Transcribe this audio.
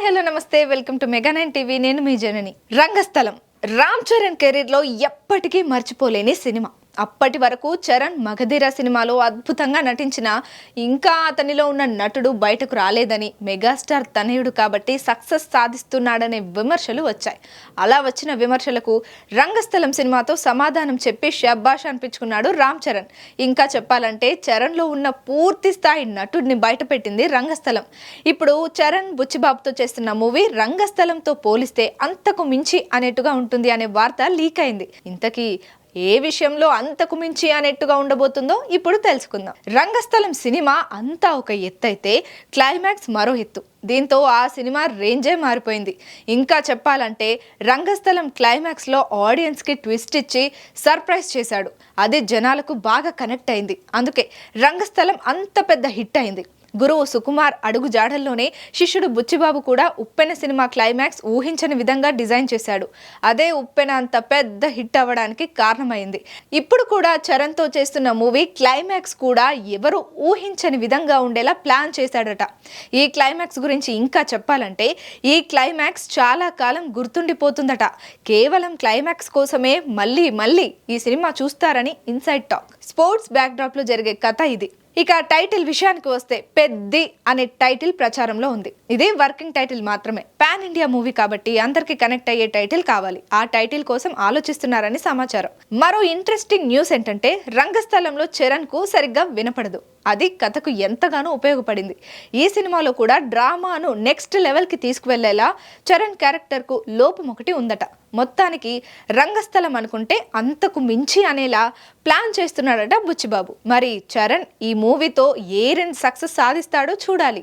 Hi hello నమస్తే. Welcome to mega nine TV. నేను మీ జనని. రంగస్థలం. రామ్ చరణ్ కెరీర్లో ఎప్పటికీ మర్చిపోలేని సినిమా. అప్పటి వరకు చరణ్ మగధీర సినిమాలో అద్భుతంగా నటించిన ఇంకా అతనిలో ఉన్న నటుడు బయటకు రాలేదని మెగాస్టార్ తనయుడు కాబట్టి సక్సెస్ సాధిస్తున్నాడనే విమర్శలు వచ్చాయి. అలా వచ్చిన విమర్శలకు రంగస్థలం సినిమాతో సమాధానం చెప్పి షబ్బాష్ అనిపించుకున్నాడు రామ్ చరణ్. ఇంకా చెప్పాలంటే చరణ్లో ఉన్న పూర్తి స్థాయి నటుడిని బయటపెట్టింది రంగస్థలం. ఇప్పుడు చరణ్ బుచ్చిబాబుతో చేస్తున్న మూవీ రంగస్థలంతో పోలిస్తే అంతకు మించి అనేట్టుగా ఉంటుంది అనే వార్త లీక్ అయింది. ఇంతకీ ఏ విషయంలో అంతకు మించి అనేట్టుగా ఉండబోతుందో ఇప్పుడు తెలుసుకుందాం. రంగస్థలం సినిమా అంతా ఒక ఎత్తు అయితే క్లైమాక్స్ మరో ఎత్తు. దీంతో ఆ సినిమా రేంజే మారిపోయింది. ఇంకా చెప్పాలంటే రంగస్థలం క్లైమాక్స్లో ఆడియన్స్కి ట్విస్ట్ ఇచ్చి సర్ప్రైజ్ చేశాడు. అది జనాలకు బాగా కనెక్ట్ అయింది. అందుకే రంగస్థలం అంత పెద్ద హిట్ అయింది. గురువు సుకుమార్ అడుగు జాడల్లోనే శిష్యుడు బుచ్చిబాబు కూడా ఉప్పెన సినిమా క్లైమాక్స్ ఊహించని విధంగా డిజైన్ చేశాడు. అదే ఉప్పెన అంత పెద్ద హిట్ అవ్వడానికి కారణమైంది. ఇప్పుడు కూడా చరణ్తో చేస్తున్న మూవీ క్లైమాక్స్ కూడా ఎవరు ఊహించని విధంగా ఉండేలా ప్లాన్ చేశాడట. ఈ క్లైమాక్స్ గురించి ఇంకా చెప్పాలంటే ఈ క్లైమాక్స్ చాలా కాలం గుర్తుండిపోతుందట. కేవలం క్లైమాక్స్ కోసమే మళ్ళీ మళ్ళీ ఈ సినిమా చూస్తారని ఇన్సైడ్ టాక్. స్పోర్ట్స్ బ్యాక్డ్రాప్లో జరిగే కథ ఇది. ఇక టైటిల్ విషయానికి వస్తే పెద్ది అనే టైటిల్ ప్రచారంలో ఉంది. ఇది వర్కింగ్ టైటిల్ మాత్రమే. పాన్ ఇండియా మూవీ కాబట్టి అందరికి కనెక్ట్ అయ్యే టైటిల్ కావాలి. ఆ టైటిల్ కోసం ఆలోచిస్తున్నారని సమాచారం. మరో ఇంట్రెస్టింగ్ న్యూస్ ఏంటంటే రంగస్థలంలో చరణ్కు సరిగ్గా వినపడదు. అది కథకు ఎంతగానో ఉపయోగపడింది. ఈ సినిమాలో కూడా డ్రామాను నెక్స్ట్ లెవెల్కి తీసుకువెళ్ళేలా చరణ్ క్యారెక్టర్కు లోపం ఒకటి ఉందట. మొత్తానికి రంగస్థలం అనుకుంటే అంతకు మించి అనేలా ప్లాన్ చేస్తున్నాడట బుచ్చిబాబు. మరి చరణ్ ఈ మూవీతో ఏ రెండు సక్సెస్ సాధిస్తాడో చూడాలి.